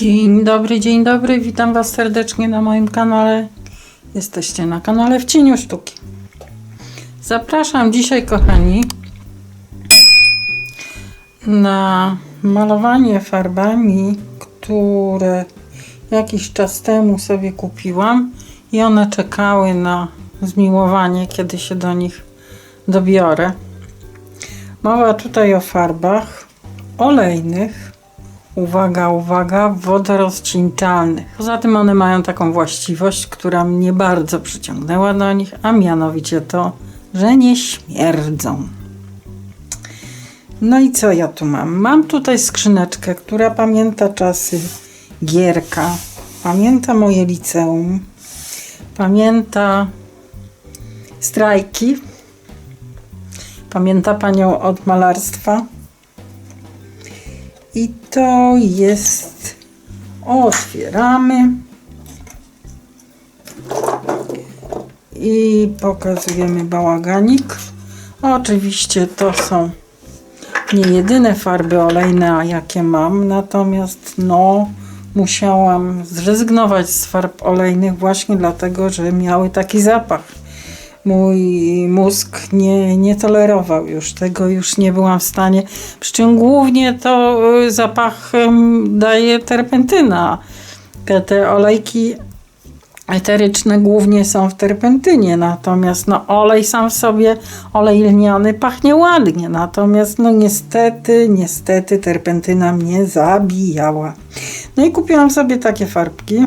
Dzień dobry, dzień dobry, witam Was serdecznie na moim kanale. Jesteście na kanale w cieniu sztuki. Zapraszam dzisiaj, kochani, na malowanie farbami, które jakiś czas temu sobie kupiłam i one czekały na zmiłowanie, kiedy się do nich dobiorę. Mowa tutaj o farbach olejnych uwaga, uwaga, wodorozcieńczalnych. Poza tym one mają taką właściwość, która mnie bardzo przyciągnęła do nich, a mianowicie to, że nie śmierdzą. No i co ja tu mam? Mam tutaj skrzyneczkę, która pamięta czasy Gierka, pamięta moje liceum, pamięta strajki, pamięta panią od malarstwa. I to jest. Otwieramy. I pokazujemy bałaganik. Oczywiście to są nie jedyne farby olejne, jakie mam, natomiast no musiałam zrezygnować z farb olejnych właśnie dlatego, że miały taki zapach. Mój mózg nie, nie tolerował już tego, już nie byłam w stanie. Przy czym głównie to y, zapach daje terpentyna. Te, te olejki eteryczne głównie są w terpentynie, natomiast no, olej sam w sobie, olej lniany pachnie ładnie, natomiast no niestety, niestety terpentyna mnie zabijała. No i kupiłam sobie takie farbki,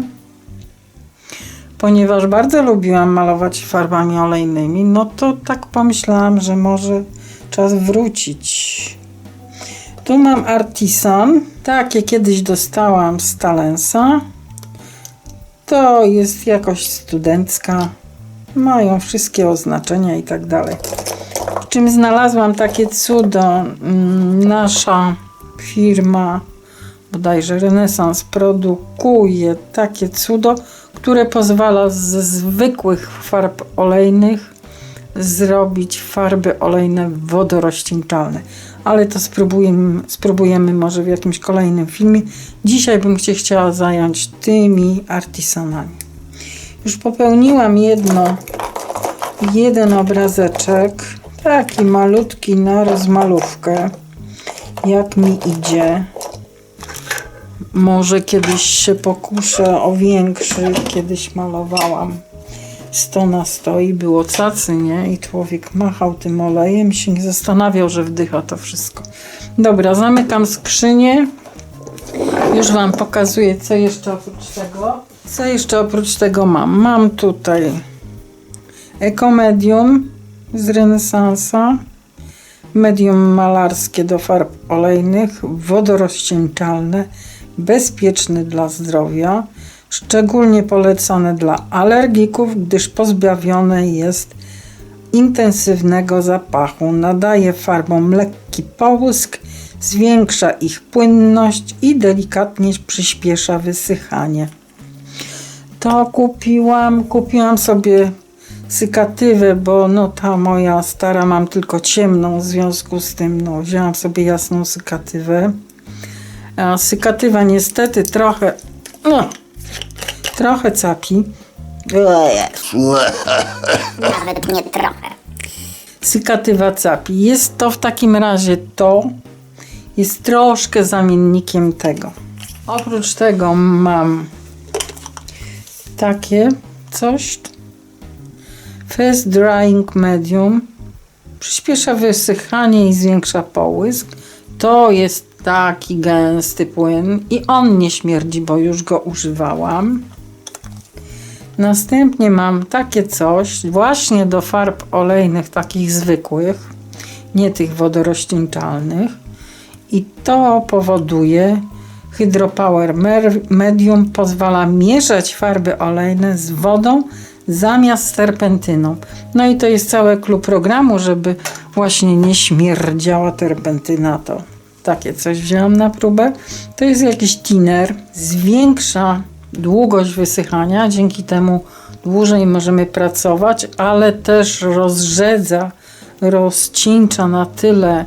ponieważ bardzo lubiłam malować farbami olejnymi, no to tak pomyślałam, że może czas wrócić. Tu mam Artisan, takie kiedyś dostałam z Talensa. To jest jakość studencka. Mają wszystkie oznaczenia i tak dalej. W czym znalazłam takie cudo. Mm, Nasza firma, bodajże Renesans, produkuje takie cudo, które pozwala ze zwykłych farb olejnych zrobić farby olejne wodorozcieńczalne. Ale to spróbujemy, spróbujemy może w jakimś kolejnym filmie. Dzisiaj bym się chciała zająć tymi artisanami. Już popełniłam jedno, jeden obrazeczek, taki malutki na rozmalówkę, jak mi idzie. Może kiedyś się pokuszę o większy, kiedyś malowałam 100 na 100 i było cacy, nie? I człowiek machał tym olejem się nie zastanawiał, że wdycha to wszystko. Dobra, zamykam skrzynię. Już Wam pokazuję, co jeszcze oprócz tego. Co jeszcze oprócz tego mam? Mam tutaj Ecomedium z renesansa. Medium malarskie do farb olejnych, wodorozcieńczalne, bezpieczny dla zdrowia, szczególnie polecane dla alergików, gdyż pozbawione jest intensywnego zapachu. Nadaje farbom lekki połysk, zwiększa ich płynność i delikatnie przyspiesza wysychanie. To kupiłam, kupiłam sobie sykatywę, bo no ta moja stara mam tylko ciemną, w związku z tym no wzięłam sobie jasną sykatywę. Sykatywa niestety trochę, no, trochę capi. Nawet nie trochę. Sykatywa capi. Jest to w takim razie to, jest troszkę zamiennikiem tego. Oprócz tego mam takie coś. Fast Drying Medium. Przyspiesza wysychanie i zwiększa połysk. To jest taki gęsty płyn i on nie śmierdzi, bo już go używałam. Następnie mam takie coś właśnie do farb olejnych, takich zwykłych, nie tych wodorozcieńczalnych. I to powoduje, Hydropower Medium pozwala mieszać farby olejne z wodą zamiast terpentyną. No i to jest cały klub programu, żeby właśnie nie śmierdziała terpentyna. To takie coś wzięłam na próbę. To jest jakiś thinner. Zwiększa długość wysychania, dzięki temu dłużej możemy pracować, ale też rozrzedza, rozcieńcza na tyle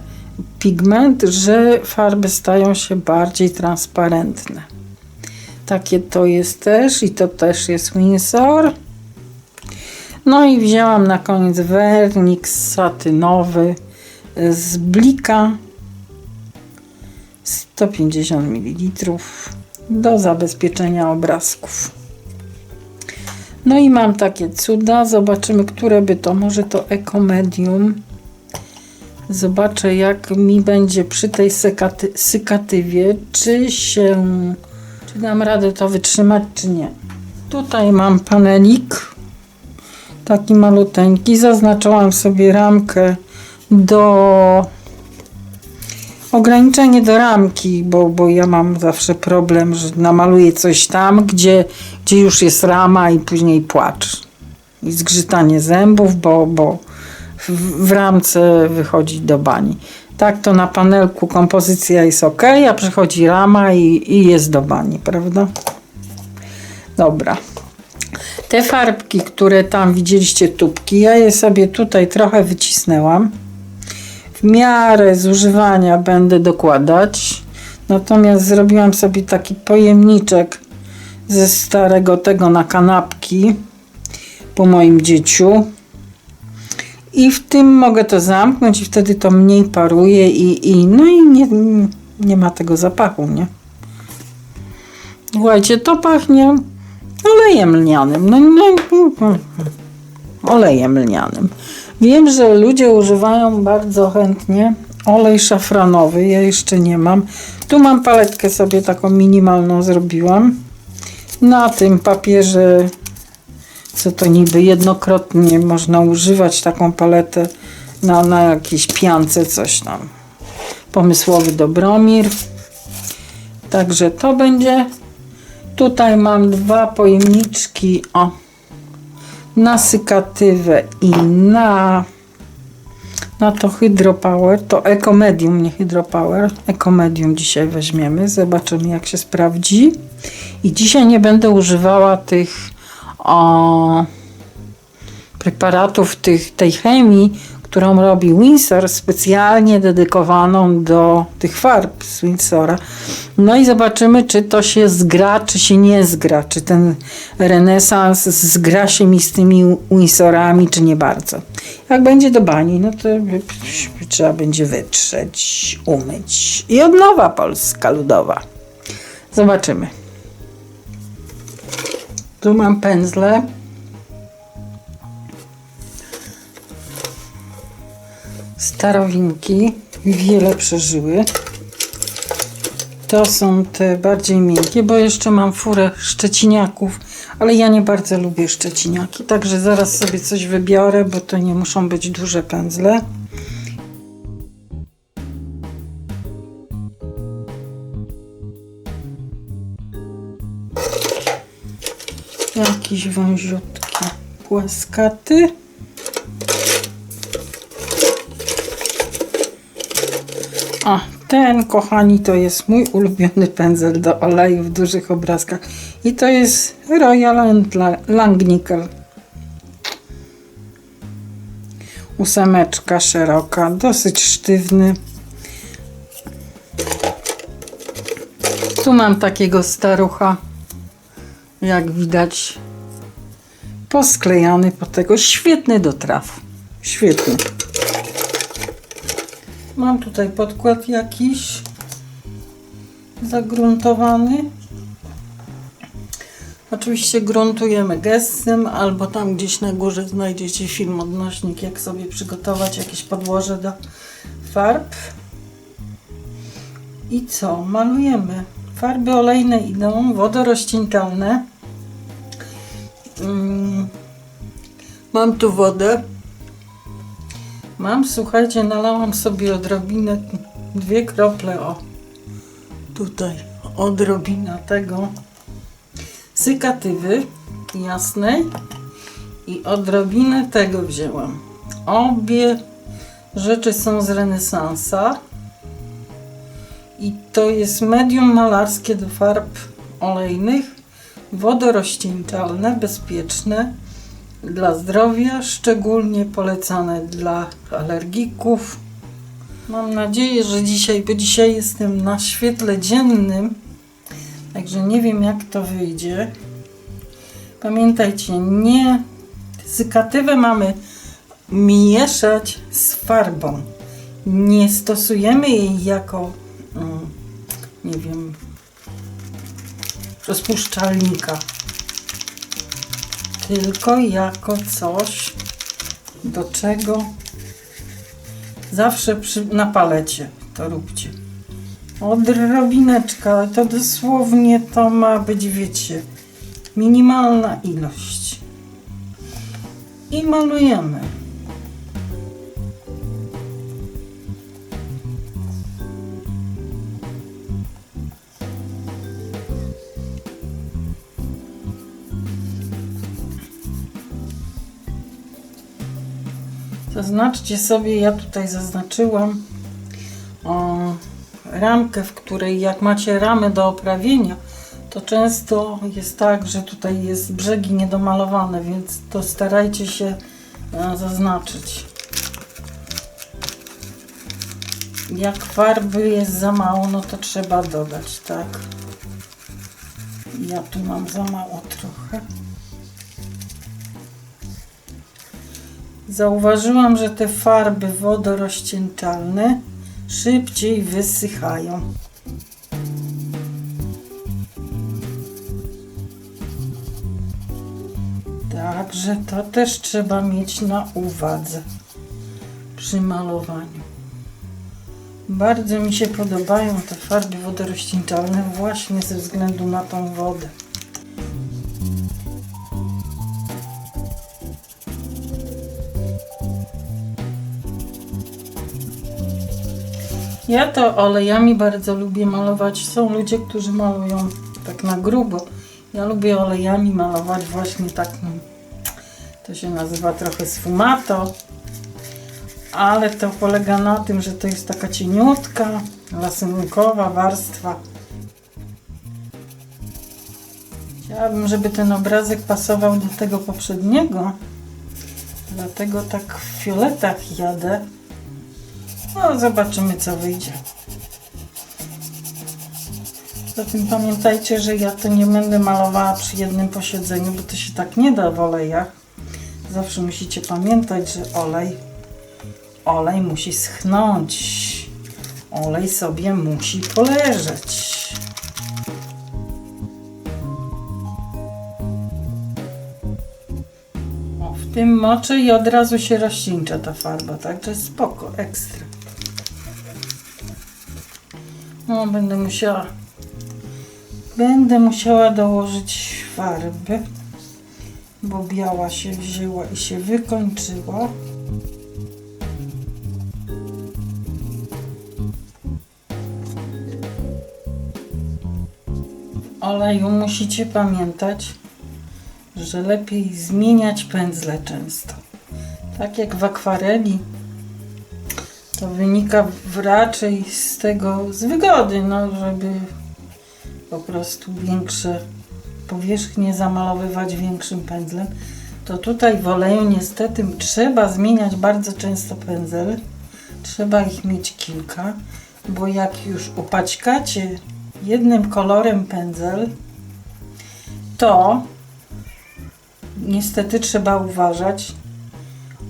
pigment, że farby stają się bardziej transparentne. Takie to jest też i to też jest Windsor. No i wzięłam na koniec wernik satynowy z Blika 150 ml do zabezpieczenia obrazków. No i mam takie cuda. Zobaczymy, które by to. Może to Eco Medium. Zobaczę, jak mi będzie przy tej sykatywie, czy się, czy dam radę to wytrzymać, czy nie. Tutaj mam panelik, taki maluteńki. Zaznaczyłam sobie ramkę do ograniczenie do ramki, bo, bo ja mam zawsze problem, że namaluję coś tam, gdzie, gdzie już jest rama i później płacz. I zgrzytanie zębów, bo, bo w, w ramce wychodzi do bani. Tak to na panelku kompozycja jest ok, a przychodzi rama i, i jest do bani, prawda? Dobra. Te farbki, które tam widzieliście tubki, ja je sobie tutaj trochę wycisnęłam w miarę zużywania będę dokładać. Natomiast zrobiłam sobie taki pojemniczek ze starego tego na kanapki po moim dzieciu. I w tym mogę to zamknąć i wtedy to mniej paruje i, i no i nie, nie ma tego zapachu, nie? Słuchajcie, to pachnie olejem lnianym. No, no, no, olejem lnianym. Wiem, że ludzie używają bardzo chętnie olej szafranowy. Ja jeszcze nie mam. Tu mam paletkę sobie taką minimalną zrobiłam. Na tym papierze, co to niby jednokrotnie można używać taką paletę na, na jakiejś piance, coś tam. Pomysłowy Dobromir. Także to będzie. Tutaj mam dwa pojemniczki. O, na sykatywę i na, na to hydropower, to Ecomedium, nie hydropower, Ecomedium dzisiaj weźmiemy, zobaczymy jak się sprawdzi. I dzisiaj nie będę używała tych o, preparatów tych, tej chemii, którą robi Windsor, specjalnie dedykowaną do tych farb z Windsora. No i zobaczymy, czy to się zgra, czy się nie zgra, czy ten renesans zgra się mi z tymi Windsorami, czy nie bardzo. Jak będzie do bani, no to trzeba będzie wytrzeć, umyć. I od nowa Polska Ludowa. Zobaczymy. Tu mam pędzle. Starowinki, wiele przeżyły. To są te bardziej miękkie, bo jeszcze mam furę szczeciniaków, ale ja nie bardzo lubię szczeciniaki, także zaraz sobie coś wybiorę, bo to nie muszą być duże pędzle. Jakiś wąziutki płaskaty. A, ten, kochani, to jest mój ulubiony pędzel do oleju w dużych obrazkach. I to jest Royal Langnickel. Ósemeczka szeroka, dosyć sztywny. Tu mam takiego starucha, jak widać, posklejany po tego. Świetny do traw. Świetny. Mam tutaj podkład jakiś zagruntowany. Oczywiście gruntujemy gestem, albo tam gdzieś na górze znajdziecie film odnośnik, jak sobie przygotować jakieś podłoże do farb. I co? Malujemy. Farby olejne idą, wodorozcieńczalne. Mm. Mam tu wodę. Mam, słuchajcie, nalałam sobie odrobinę, dwie krople, o, tutaj, odrobina tego sykatywy jasnej i odrobinę tego wzięłam. Obie rzeczy są z renesansa i to jest medium malarskie do farb olejnych, wodorozcieńczalne, bezpieczne dla zdrowia, szczególnie polecane dla alergików. Mam nadzieję, że dzisiaj, bo dzisiaj jestem na świetle dziennym, Także nie wiem jak to wyjdzie. Pamiętajcie, nie cykatywę mamy mieszać z farbą. Nie stosujemy jej jako, mm, nie wiem, rozpuszczalnika. Tylko jako coś, do czego zawsze przy, na palecie to róbcie. Odrobineczka, to dosłownie to ma być, wiecie, minimalna ilość. I malujemy. Zaznaczcie sobie, ja tutaj zaznaczyłam o, ramkę, w której jak macie ramę do oprawienia, to często jest tak, że tutaj jest brzegi niedomalowane, więc to starajcie się e, zaznaczyć. Jak farby jest za mało, no to trzeba dodać, tak? Ja tu mam za mało trochę. Zauważyłam, że te farby wodorozcieńczalne szybciej wysychają. Także to też trzeba mieć na uwadze przy malowaniu. Bardzo mi się podobają te farby wodorozcieńczalne właśnie ze względu na tą wodę. Ja to olejami bardzo lubię malować. Są ludzie, którzy malują tak na grubo. Ja lubię olejami malować właśnie takim, to się nazywa trochę sfumato, ale to polega na tym, że to jest taka cieniutka, lasunkowa warstwa. Chciałabym, żeby ten obrazek pasował do tego poprzedniego, dlatego tak w fioletach jadę. No, zobaczymy co wyjdzie. Poza tym pamiętajcie, że ja to nie będę malowała przy jednym posiedzeniu, bo to się tak nie da w olejach. Zawsze musicie pamiętać, że olej, olej musi schnąć. Olej sobie musi poleżeć. O, w tym moczy i od razu się rozcieńcza ta farba, także spoko, ekstra. No, będę musiała. Będę musiała dołożyć farby, bo biała się wzięła i się wykończyła. Oleju musicie pamiętać, że lepiej zmieniać pędzle często. Tak jak w akwareli, to wynika raczej z tego, z wygody, no, żeby po prostu większe powierzchnie zamalowywać większym pędzlem. To tutaj w oleju niestety trzeba zmieniać bardzo często pędzel. Trzeba ich mieć kilka, bo jak już upaćkacie jednym kolorem pędzel, to niestety trzeba uważać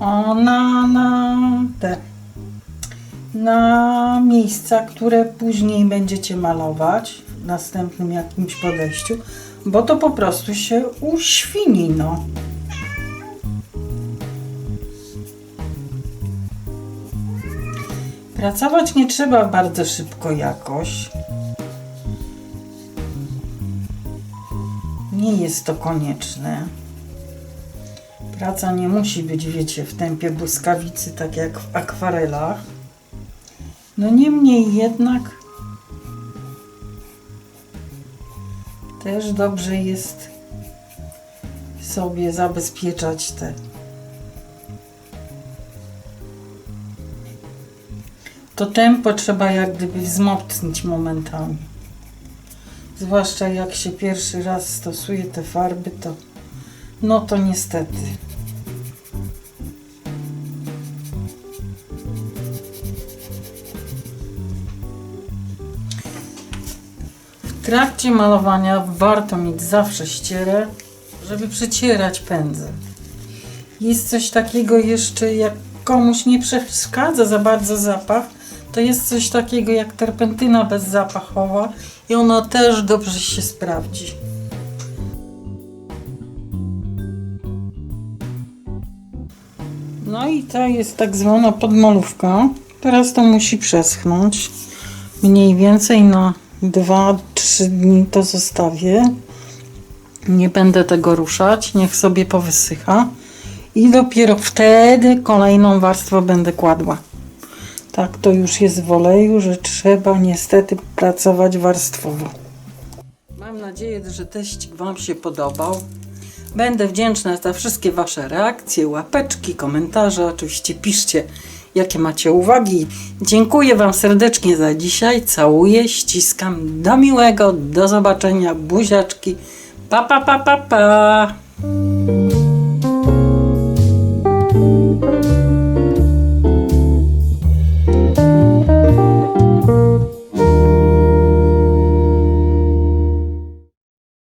o, na, na te na miejsca, które później będziecie malować w następnym jakimś podejściu, bo to po prostu się uświni, no. Pracować nie trzeba bardzo szybko jakoś. Nie jest to konieczne. Praca nie musi być, wiecie, w tempie błyskawicy, tak jak w akwarelach. No niemniej jednak też dobrze jest sobie zabezpieczać te to tempo trzeba jak gdyby wzmocnić momentami. Zwłaszcza jak się pierwszy raz stosuje te farby, to no to niestety. Trakcie malowania warto mieć zawsze ścierę, żeby przecierać pędzel. Jest coś takiego jeszcze, jak komuś nie przeszkadza za bardzo zapach, to jest coś takiego jak terpentyna bezzapachowa i ona też dobrze się sprawdzi. No i to jest tak zwana podmalówka. Teraz to musi przeschnąć. Mniej więcej na 2-3 dni to zostawię. Nie będę tego ruszać, niech sobie powysycha. I dopiero wtedy kolejną warstwę będę kładła. Tak to już jest w oleju, że trzeba niestety pracować warstwowo. Mam nadzieję, że teścik Wam się podobał. Będę wdzięczna za wszystkie Wasze reakcje, łapeczki, komentarze. Oczywiście piszcie, jakie macie uwagi. Dziękuję Wam serdecznie za dzisiaj. Całuję, ściskam. Do miłego, do zobaczenia. Buziaczki. Pa, pa, pa, pa, pa.